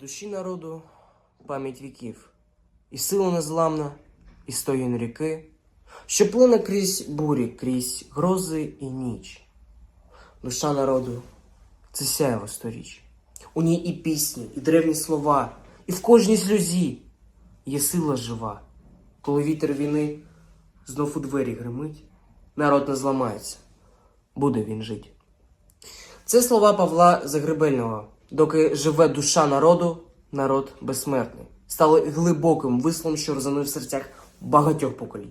душі народу пам'ять віків, і сила незламна, і стоїн ріки, що плине крізь бурі, крізь грози і ніч. Душа народу це сяєво сторіч. У ній і пісні, і древні слова, і в кожній сльозі є сила жива. Коли вітер війни знов у двері гримить, народ не зламається, буде він жить. Це слова Павла Загребельного. Доки живе душа народу, народ безсмертний. Стали глибоким висловом, що резонує в серцях багатьох поколінь.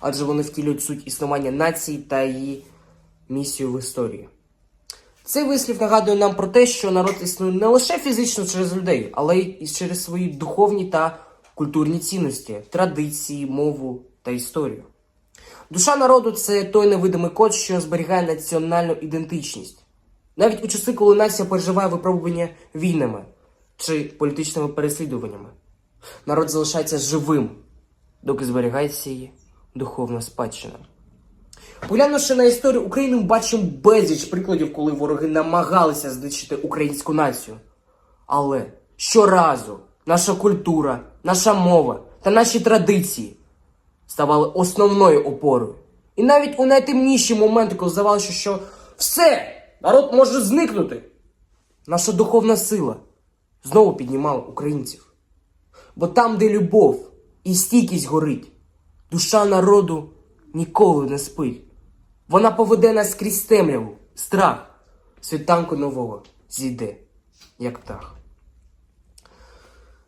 Адже вони втілюють суть існування нації та її місію в історії. Цей вислів нагадує нам про те, що народ існує не лише фізично через людей, але й через свої духовні та культурні цінності, традиції, мову та історію. Душа народу це той невидимий код, що зберігає національну ідентичність. Навіть у часи, коли нація переживає випробування війнами чи політичними переслідуваннями, народ залишається живим, доки зберігається її духовна спадщина. Поглянувши на історію України, ми бачимо безліч прикладів, коли вороги намагалися знищити українську націю. Але щоразу наша культура, наша мова та наші традиції ставали основною опорою. І навіть у найтемніші моменти, коли здавалося, що все, народ може зникнути, наша духовна сила знову піднімала українців. Бо там, де любов і стійкість горить, душа народу ніколи не спить. Вона поведе нас крізь темряву, страх, світанку нового зійде, як птах.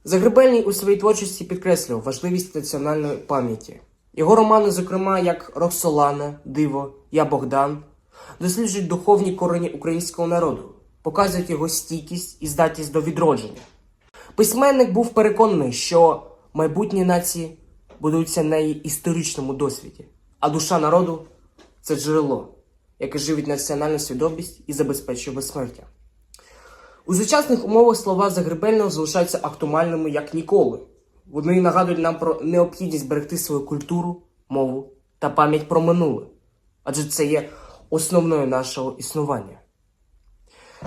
Загребельний у своїй творчості підкреслював важливість національної пам'яті. Його романи, зокрема, як Роксолана, Диво, Я Богдан, досліджують духовні корені українського народу, показують його стійкість і здатність до відродження. Письменник був переконаний, що майбутні нації будуються на її історичному досвіді, а душа народу це джерело, яке живить національну свідомість і забезпечує безсмертя. У сучасних умовах слова Загребельного залишаються актуальними як ніколи. Вони нагадують нам про необхідність берегти свою культуру, мову та пам'ять про минуле, адже це є основною нашого існування.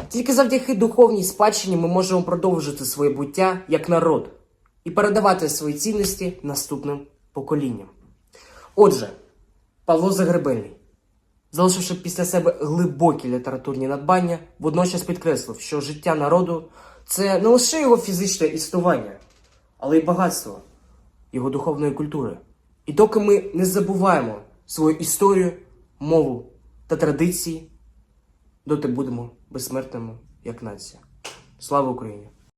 Тільки завдяки духовній спадщині ми можемо продовжити своє буття як народ і передавати свої цінності наступним поколінням. Отже, Павло Загребельний, залишивши після себе глибокі літературні надбання, водночас підкреслив, що життя народу це не лише його фізичне існування, але й багатство його духовної культури. І доки ми не забуваємо свою історію, мову та традиції, доти будемо безсмертними як нація. Слава Україні!